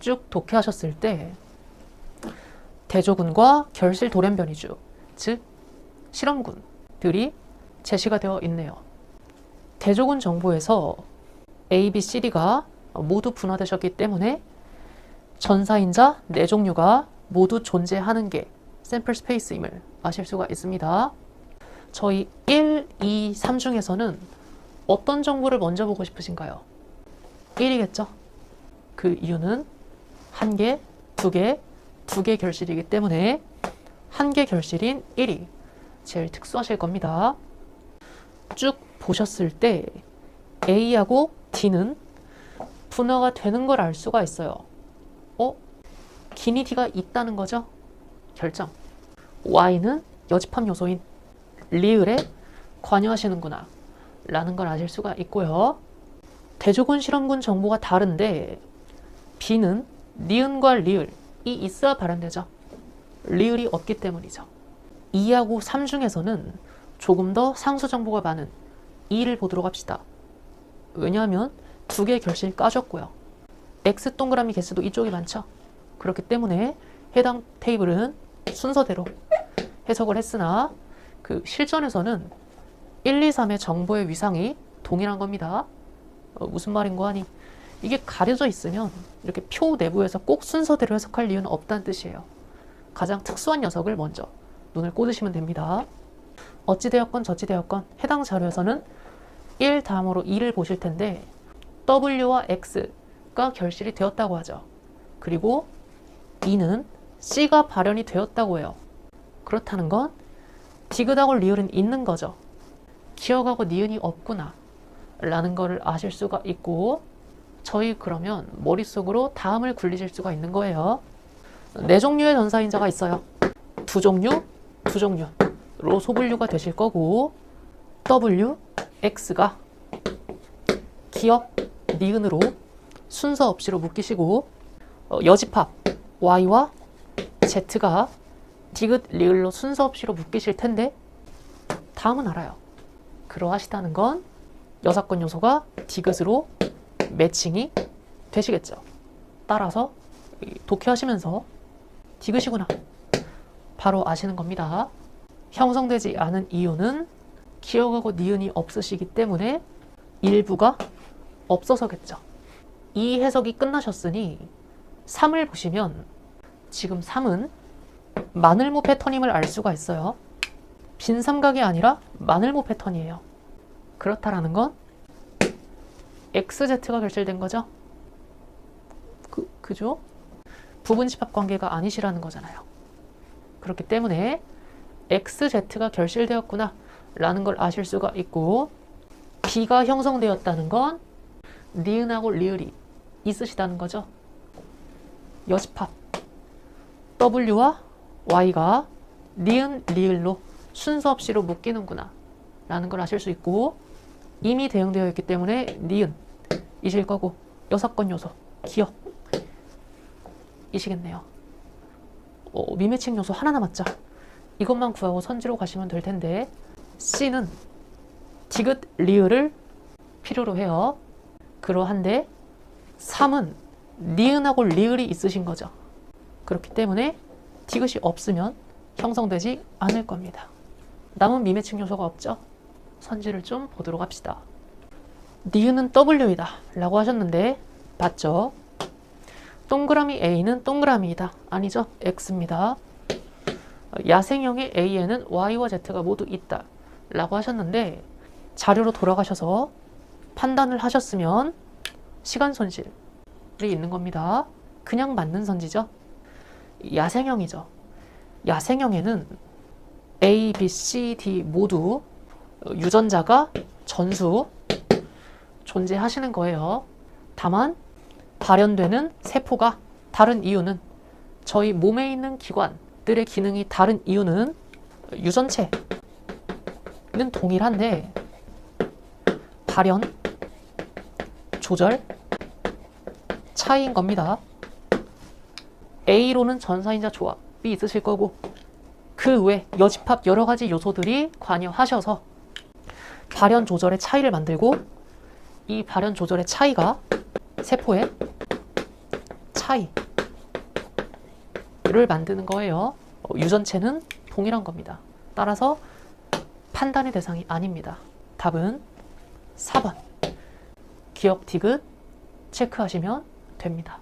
쭉 독해하셨을 때 대조군과 결실 돌연변이주, 즉 실험군들이 제시가 되어 있네요. 대조군 정보에서 A, B, C, D가 모두 분화되셨기 때문에 전사인자 네 종류가 모두 존재하는 게 샘플 스페이스임을 아실 수가 있습니다. 저희 1, 2, 3 중에서는 어떤 정보를 먼저 보고 싶으신가요? 1이겠죠? 그 이유는 한 개, 두 개, 두 개 결실이기 때문에 한 개 결실인 1이 제일 특수하실 겁니다. 쭉 보셨을 때 A하고 D는 분화가 되는 걸 알 수가 있어요. 어? 기니 D가 있다는 거죠? 결정. Y는 여집합 요소인 리을에 관여하시는구나 라는 걸 아실 수가 있고요. 대조군 실험군 정보가 다른데 B는 니은과 리을이 있어야 발현되죠. 리을이 없기 때문이죠. 2하고 3 중에서는 조금 더 상수 정보가 많은 2를 보도록 합시다. 왜냐하면 두 개의 결실 까졌고요. X 동그라미 개수도 이쪽이 많죠. 그렇기 때문에 해당 테이블은 순서대로 해석을 했으나 그 실전에서는 1, 2, 3의 정보의 위상이 동일한 겁니다. 어, 무슨 말인고 하니 이게 가려져 있으면 이렇게 표 내부에서 꼭 순서대로 해석할 이유는 없다는 뜻이에요. 가장 특수한 녀석을 먼저 눈을 꽂으시면 됩니다. 어찌되었건 저찌되었건 해당 자료에서는 1 다음으로 2를 보실 텐데 W와 X가 결실이 되었다고 하죠. 그리고 2는 C가 발현이 되었다고 해요. 그렇다는 건 디귿하고 리을은 있는 거죠. 기억하고 니은이 없구나 라는 거를 아실 수가 있고 저희 그러면 머릿속으로 다음을 굴리실 수가 있는 거예요. 네 종류의 전사인자가 있어요. 두 종류, 두 종류로 소분류가 되실 거고 W, X가 기억, 니은으로 순서 없이로 묶이시고 어, 여집합 Y와 Z가 디귿, 리을로 순서 없이로 묶이실 텐데 다음은 알아요. 그러하시다는 건 여사건 요소가 디귿으로 매칭이 되시겠죠. 따라서 이 독해하시면서 디귿이구나 바로 아시는 겁니다. 형성되지 않은 이유는 기억하고 니은이 없으시기 때문에 일부가 없어서겠죠. 이 해석이 끝나셨으니 3을 보시면 지금 3은 마늘모 패턴임을 알 수가 있어요. 빈 삼각이 아니라 마늘모 패턴이에요. 그렇다라는 건 XZ가 결실된 거죠? 그, 그죠? 부분 집합 관계가 아니시라는 거잖아요. 그렇기 때문에 XZ가 결실되었구나 라는 걸 아실 수가 있고 B가 형성되었다는 건 니은하고 리을이 있으시다는 거죠. 여집합 W와 Y가 니은, 리을로 순서 없이로 묶이는구나 라는 걸 아실 수 있고 이미 대응되어 있기 때문에 니은 이실 거고 여사건 요소 기억 이시겠네요. 어, 미매칭 요소 하나 남았죠. 이것만 구하고 선지로 가시면 될 텐데 C는 디귿 리을을 필요로 해요. 그러한데 3은 니은하고 리을이 있으신 거죠. 그렇기 때문에 디귿이 없으면 형성되지 않을 겁니다. 남은 미매칭 요소가 없죠? 선지를 좀 보도록 합시다. 니은은 W이다 라고 하셨는데 맞죠? 동그라미 A는 동그라미이다. 아니죠? X입니다. 야생형의 A에는 Y와 Z가 모두 있다 라고 하셨는데 자료로 돌아가셔서 판단을 하셨으면 시간 손실이 있는 겁니다. 그냥 맞는 선지죠. 야생형이죠. 야생형에는 A, B, C, D 모두 유전자가 전수 존재하시는 거예요. 다만 발현되는 세포가 다른 이유는 저희 몸에 있는 기관들의 기능이 다른 이유는 유전체는 동일한데 발현, 조절, 차이인 겁니다. A로는 전사인자 조합이 있으실 거고 그 외 여집합 여러 가지 요소들이 관여하셔서 발현 조절의 차이를 만들고 이 발현 조절의 차이가 세포의 파이를 만드는 거예요. 어, 유전체는 동일한 겁니다. 따라서 판단의 대상이 아닙니다. 답은 4번. 기억 디귿 체크하시면 됩니다.